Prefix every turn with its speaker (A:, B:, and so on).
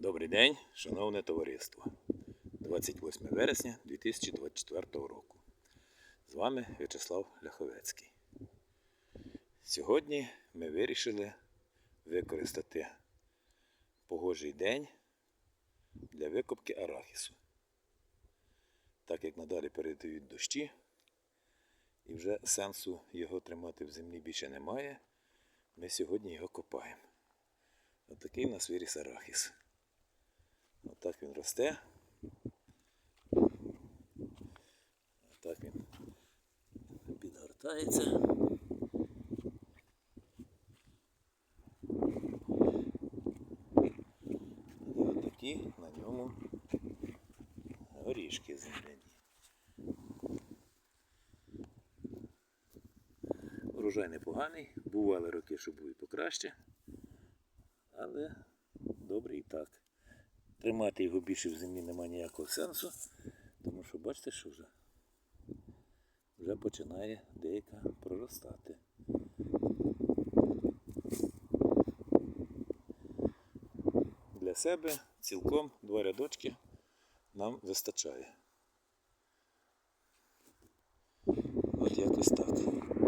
A: Добрий день, шановне товариство. 28 вересня 2024 року. З вами В'ячеслав Ляховецький. Сьогодні ми вирішили використати погожий день для викопки арахісу. Так як надалі передають дощі, і вже сенсу його тримати в землі більше немає, ми сьогодні його копаємо. Отакий у нас виріс арахіс. Отак він росте. Отак він підгортається. І отакі на ньому горішки земляні. Урожай непоганий, бували роки, що був і покраще, але добре і так. Тримати його більше в землі немає ніякого сенсу, тому що бачите, що вже, вже починає деяка проростати. Для себе цілком два рядочки нам вистачає. От якось так.